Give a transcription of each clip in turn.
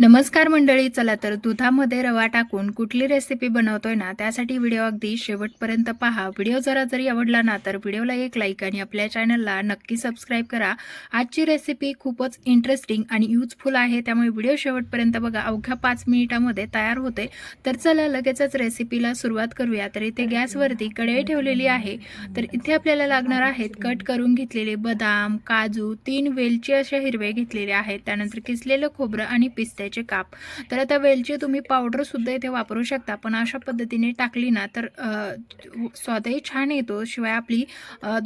नमस्कार मंडळी चला तर दुधामध्ये रवा टाकून कुठली रेसिपी बनवतोय ना त्यासाठी व्हिडिओ अगदी शेवटपर्यंत पहा. व्हिडिओ जरा जरी आवडला ना तर व्हिडिओला एक लाईक आणि आपल्या चॅनलला नक्की सबस्क्राईब करा. आजची रेसिपी खूपच इंटरेस्टिंग आणि युजफुल आहे त्यामुळे व्हिडिओ शेवटपर्यंत बघा. अवघ्या पाच मिनिटामध्ये तयार होते. तर चला लगेचच रेसिपीला सुरुवात करूया. तर इथे गॅसवरती कढई ठेवलेली आहे. तर इथे आपल्याला लागणार आहेत कट करून घेतलेले बदाम काजू तीन वेलची अशा हिरवे घेतलेले आहेत. त्यानंतर किसलेलं खोबरं आणि पिस्ते. पिस्त्याचे काप. तर आता वेलची तुम्ही पावडर सुद्धा इथे वापरू शकता. पण अशा पद्धतीने टाकली ना तर स्वादही छान येतो. शिवाय आपली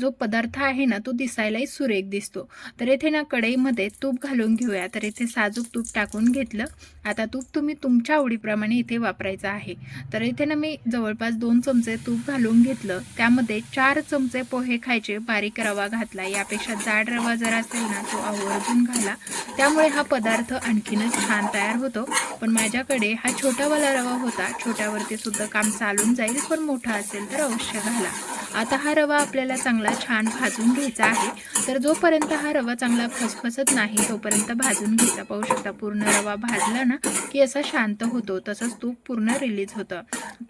जो पदार्थ आहे ना तो दिसायलाही सुरेख दिसतो. तर इथे ना कढईमध्ये तूप घालून घेऊया. तर इथे साजूक तूप टाकून घेतलं. आता तूप तुम्ही तुमच्या आवडीप्रमाणे इथे वापरायचं आहे. तर इथे ना मी जवळपास दोन चमचे तूप घालून घेतलं. त्यामध्ये चार चमचे पोहे खायचे बारीक रवा घातला. यापेक्षा जाड रवा जर असेल ना तो आवर्जून घाला. त्यामुळे हा पदार्थ आणखीनच छान तयार होतो. पण माझ्याकडे हा छोटावाला रवा होता. छोट्यावरती सुद्धा काम चालून जाईल. पण मोठा असेल तर अवश्य घाला. आता हा रवा आपल्याला चांगला छान भाजून घ्यायचा आहे. तर जोपर्यंत हा रवा चांगला फसफसत नाही तोपर्यंत भाजून घ्यायचा. पाहू शकता पूर्ण रवा भाजला ना की असा शांत होतो. तसंच तूप पूर्ण रिलीज होतं.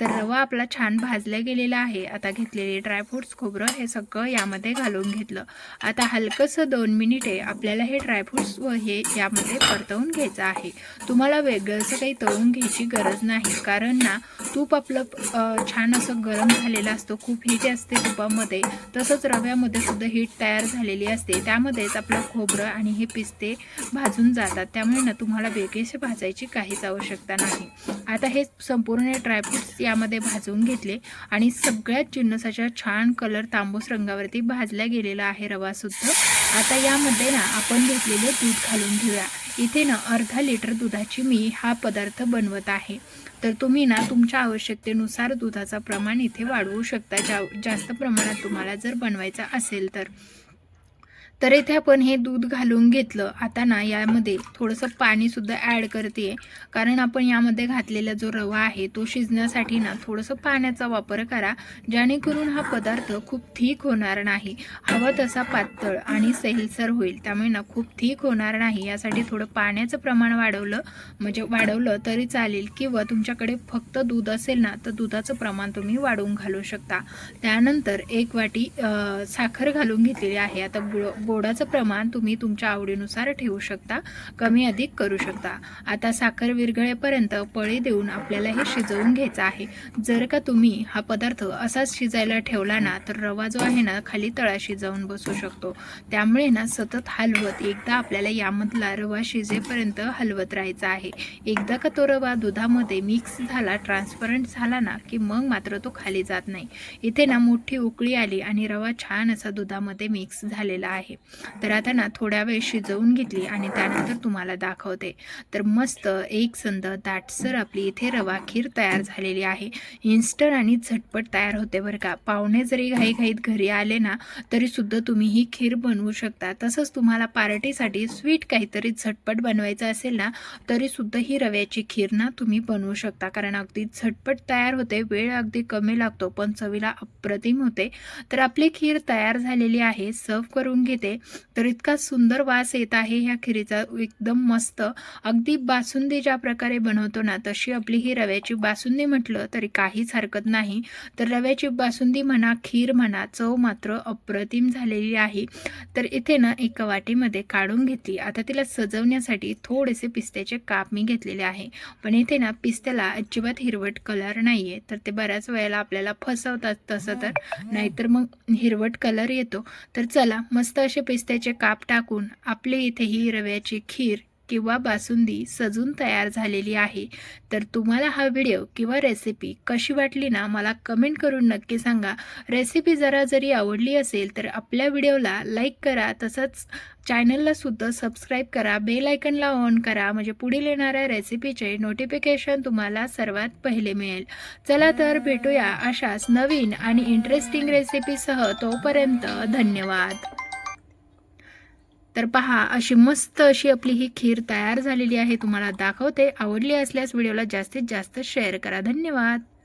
तर रवा आपला छान भाजला गेलेला आहे. आता घेतलेले ड्रायफ्रुट्स खोबरं हे सगळं यामध्ये घालून घेतलं. आता हलकंसं दोन मिनिटे आपल्याला हे ड्रायफ्रुट्स व हे यामध्ये परतवून घ्यायचं आहे. तुम्हाला वेगळंसं काही तळून घ्यायची गरज नाही. कारण ना तूप आपलं छान असं गरम झालेलं असतो. खूप हिट असतं. तुपामध्ये. तसंच रव्यामध्ये सुद्धा हीट तयार झालेली असते. त्यामध्येच आपलं खोबरं आणि हे पिस्ते भाजून जातात. त्यामुळे ना तुम्हाला वेगळेसे भाजायची काहीच आवश्यकता नाही. आता हे संपूर्ण ड्रायफ्रुट्स यामध्ये भाजून घेतले आणि सगळ्यात चिन्नसाच्या छान कलर तांबूस रंगावरती भाजला गेलेला आहे रवासुद्धा आता यामध्ये ना आपण घेतलेले दूध घालून घेऊया. इथे ना अर्धा लिटर दुधाची मी हा पदार्थ बनवत आहे. तर तुम्ही ना तुमच्या आवश्यकतेनुसार दुधाचं प्रमाण इथे वाढवू शकता. जा जास्त प्रमाणात तुम्हाला जर बनवायचा असेल तर. तर इथे आपण हे दूध घालून घेतलं. आता ना यामध्ये थोडंसं पाणीसुद्धा ॲड करते. कारण आपण यामध्ये घातलेला जो रवा आहे तो शिजण्यासाठी ना थोडंसं पाण्याचा वापर करा. जेणेकरून हा पदार्थ खूप थीक होणार नाही. हवा तसा पातळ आणि सैलसर होईल. त्यामुळे ना खूप थीक होणार नाही. यासाठी थोडं पाण्याचं प्रमाण वाढवलं. म्हणजे वाढवलं तरी चालेल. किंवा तुमच्याकडे फक्त दूध असेल ना तर दुधाचं प्रमाण तुम्ही वाढवून घालू शकता. त्यानंतर एक वाटी साखर घालून घेतलेली आहे. आता गुळ गोडाचं प्रमाण तुम्ही तुमच्या आवडीनुसार ठेवू शकता कमी अधिक करू शकता. आता साखर विरघळेपर्यंत पळी देऊन आपल्याला हे शिजवून घ्यायचं आहे. जर का तुम्ही हा पदार्थ असाच शिजायला ठेवला ना तर रवा जो आहे ना खाली तळाशी जाऊन बसू शकतो. त्यामुळे ना सतत हलवत एकदा आपल्याला यामधला रवा शिजेपर्यंत हलवत राहायचा आहे. एकदा का तो रवा दुधामध्ये मिक्स झाला ट्रान्सपरंट झाला ना की मग मात्र तो खाली जात नाही. इथे ना मोठी उकळी आली आणि रवा छान असा दुधामध्ये मिक्स झालेला आहे. तर आता ना थोड्या वेळ शिजवून घेतली आणि त्यानंतर तुम्हाला दाखवते. तर मस्त एक संद दाटसर आपली इथे रवा खीर तयार झालेली आहे. इन्स्टंट आणि झटपट तयार होते बरं का. पाहुणे जरी घाईघाईत घरी आले ना तरी सुद्धा तुम्ही ही खीर बनवू शकता. तसंच तुम्हाला पार्टीसाठी स्वीट काहीतरी झटपट बनवायचं असेल ना तरी सुद्धा ही रव्याची खीर ना तुम्ही बनवू शकता. कारण अगदी झटपट तयार होते वेळ अगदी कमी लागतो पण चवीला अप्रतिम होते. तर आपली खीर तयार झालेली आहे. सर्व करून घेते तर इतका सुंदर वास येत आहे ह्या खिरीचा. एकदम मस्त. अगदी बासुंदी ज्या प्रकारे बनवतो ना तशी आपली ही रव्याची बासुंदी म्हटलं तरी काहीच हरकत नाही. तर रव्याची बासुंदी म्हणा खीर म्हणा चव मात्र अप्रतिम झालेली आहे. तर इथे ना एका वाटीमध्ये काढून घेतली. आता तिला सजवण्यासाठी थोडेसे पिस्त्याचे काप मी घेतलेले आहे. पण इथे ना पिस्त्याला अजिबात हिरवट कलर नाही आहे तर ते बऱ्याच वेळेला आपल्याला फसवतात तसं तर. नाहीतर मग हिरवट कलर येतो. तर चला मस्त थोडेसे पिस्त्याचे काप टाकून आपली इथे ही रव्याची खीर किंवा बासुंदी सजून तयार झालेली आहे. तर तुम्हाला हा व्हिडिओ किंवा रेसिपी कशी वाटली ना मला कमेंट करून नक्की सांगा. रेसिपी जरा जरी आवडली असेल तर आपल्या व्हिडिओला लाईक करा तसंच चॅनललासुद्धा सबस्क्राईब करा बेल आयकनला ऑन करा म्हणजे पुढील येणाऱ्या रेसिपीचे नोटिफिकेशन तुम्हाला सर्वात पहिले मिळेल. चला तर भेटूया अशाच नवीन आणि इंटरेस्टिंग रेसिपीसह तोपर्यंत धन्यवाद. तर पहा अशी मस्त अशी आपली ही खीर तयार झालेली आहे. तुम्हाला दाखवते आवडली असल्यास व्हिडिओला जास्तीत जास्त शेअर करा. धन्यवाद.